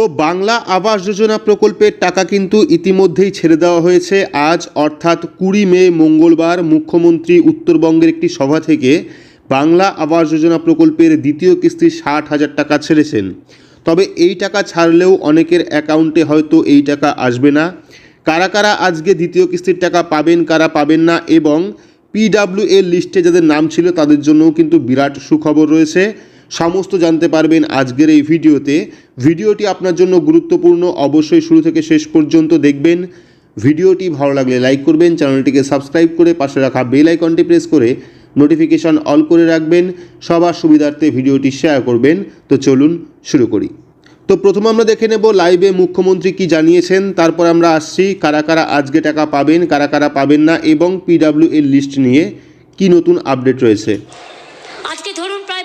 তো বাংলা আবাস যোজনা প্রকল্পের টাকা কিন্তু ইতিমধ্যেই ছেড়ে দেওয়া হয়েছে। আজ অর্থাৎ কুড়ি মে মঙ্গলবার মুখ্যমন্ত্রী উত্তরবঙ্গের একটি সভা থেকে বাংলা আবাস যোজনা প্রকল্পের দ্বিতীয় কিস্তি ষাট হাজার টাকা ছেড়েছেন। তবে এই টাকা ছাড়লেও অনেকের অ্যাকাউন্টে হয়তো এই টাকা আসবে না। কারা কারা আজকে দ্বিতীয় কিস্তির টাকা পাবেন, কারা পাবেন না এবং পিডাব্লিউ এর লিস্টে যাদের নাম ছিল তাদের জন্যও কিন্তু বিরাট সুখবর রয়েছে। সমস্ত জানতে পারবেন আজকের এই ভিডিওতে। ভিডিওটি আপনার জন্য গুরুত্বপূর্ণ, অবশ্যই শুরু থেকে শেষ পর্যন্ত দেখবেন। ভিডিওটি ভালো লাগলে লাইক করবেন, চ্যানেলটিকে সাবস্ক্রাইব করে পাশে রাখা বেল আইকনটি প্রেস করে নোটিফিকেশন অল করে রাখবেন। সবার সুবিধার্থে ভিডিওটি শেয়ার করবেন। তো চলুন শুরু করি। তো প্রথমে আমরা দেখে নেব লাইভে মুখ্যমন্ত্রী কি জানিয়েছেন। তারপর আমরা আসছি কারা কারা আজকে টাকা পাবেন, কারা কারা পাবেন না এবং পিডাব্লিউ এর লিস্ট নিয়ে কি নতুন আপডেট রয়েছে।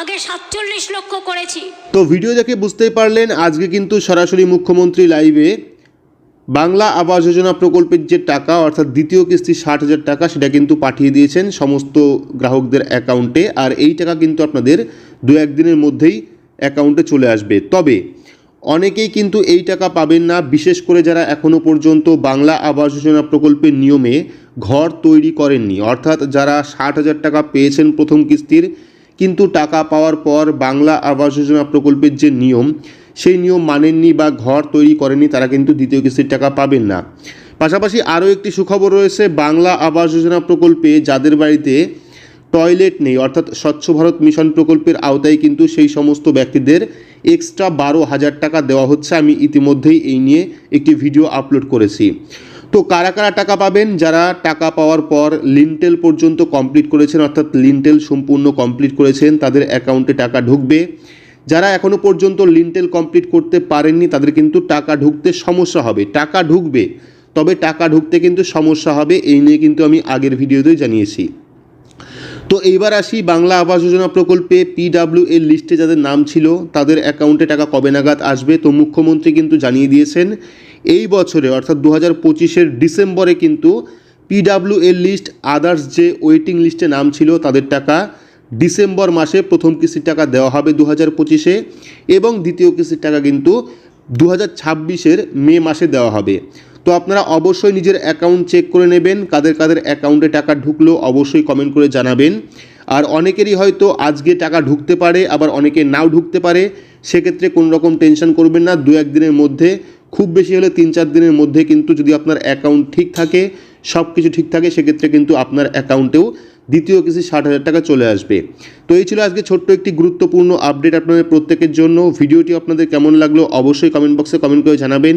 আগে সাতচল্লিশ লক্ষ করেছি। তো ভিডিও দেখে বুঝতেই পারলেন, আজকে কিন্তু সরাসরি মুখ্যমন্ত্রী লাইভে বাংলা আবাস যোজনা প্রকল্পের যে টাকা, অর্থাৎ দ্বিতীয় কিস্তি ষাট হাজার টাকা, সেটা কিন্তু পাঠিয়ে দিয়েছেন সমস্ত গ্রাহকদের অ্যাকাউন্টে আর এই টাকা কিন্তু আপনাদের দু একদিনের মধ্যেই অ্যাকাউন্টে চলে আসবে। তবে অনেকেই কিন্তু এই টাকা পাবেন না, বিশেষ করে যারা এখনও পর্যন্ত বাংলা আবাস যোজনা প্রকল্পের নিয়মে ঘর তৈরি করেননি। অর্থাৎ যারা ষাট হাজার টাকা পেয়েছেন প্রথম কিস্তির কিন্তু টাকা পাওয়ার পর বাংলা আবাস যোজনা প্রকল্পের যে নিয়ম, সেই নিয়ম মানেননি বা ঘর তৈরি করেননি তারা কিন্তু দ্বিতীয় কিস্তির টাকা পাবেন না। পাশাপাশি আরও একটি সুখবর রয়েছে, বাংলা আবাস যোজনা প্রকল্পে যাদের বাড়িতে টয়লেট নেই, অর্থাৎ স্বচ্ছ ভারত মিশন প্রকল্পের আওতায় কিন্তু সেই সমস্ত ব্যক্তিদের এক্সট্রা বারো হাজার টাকা দেওয়া হচ্ছে। আমি ইতিমধ্যেই এই নিয়ে একটি ভিডিও আপলোড করেছি। তো কারা কারা টাকা পাবেন? যারা টাকা পাওয়ার পর লিনটেল পর্যন্ত কমপ্লিট করেছেন, অর্থাৎ লিনটেল সম্পূর্ণ কমপ্লিট করেছেন, তাদের অ্যাকাউন্টে টাকা ঢুকবে। যারা এখনও পর্যন্ত লিনটেল কমপ্লিট করতে পারেননি, তাদের কিন্তু টাকা ঢুকতে সমস্যা হবে। টাকা ঢুকবে, তবে টাকা ঢুকতে কিন্তু সমস্যা হবে, এই নিয়ে কিন্তু আমি আগের ভিডিওতেই জানিয়েছি। তো এইবার আসি বাংলা আবাস যোজনা প্রকল্পে পিডাব্লিউ এর লিস্টে যাদের নাম ছিল, তাদের অ্যাকাউন্টে টাকা কবে নাগাদ আসবে তো মুখ্যমন্ত্রী কিন্তু জানিয়ে দিয়েছেন, এই বছরে অর্থাৎ দু হাজার পঁচিশের ডিসেম্বরে কিন্তু পিডাব্লিউ এর লিস্ট আদার্স যে ওয়েটিং লিস্টে নাম ছিল তাদের টাকা ডিসেম্বর মাসে প্রথম কিস্তির টাকা দেওয়া হবে দু হাজার পঁচিশে এবং দ্বিতীয় কিস্তির টাকা কিন্তু দু হাজার ছাব্বিশের মে মাসে দেওয়া হবে। তো আপনারা অবশ্যই নিজের অ্যাকাউন্ট চেক করে নেবেন, কাদের কাদের অ্যাকাউন্টে টাকা ঢুকলো অবশ্যই কমেন্ট করে জানাবেন। আর অনেকেরই হয়তো আজকে টাকা ঢুকতে পারে, আবার অনেকে নাও ঢুকতে পারে। সেক্ষেত্রে কোনো রকম টেনশন করবেন না দু একদিনের মধ্যে, খুব বেশি হলে তিন চার দিনের মধ্যে কিন্তু যদি আপনার অ্যাকাউন্ট ঠিক থাকে সব কিছু ঠিক থাকে, সেক্ষেত্রে কিন্তু আপনার অ্যাকাউন্টেও দ্বিতীয় কিস্তি ষাট হাজার টাকা চলে আসবে। তো এই ছিল আজকে ছোট্ট একটি গুরুত্বপূর্ণ আপডেট আপনাদের প্রত্যেকের জন্য। ভিডিওটি আপনাদের কেমন লাগল অবশ্যই কমেন্ট বক্সে কমেন্ট করে জানাবেন।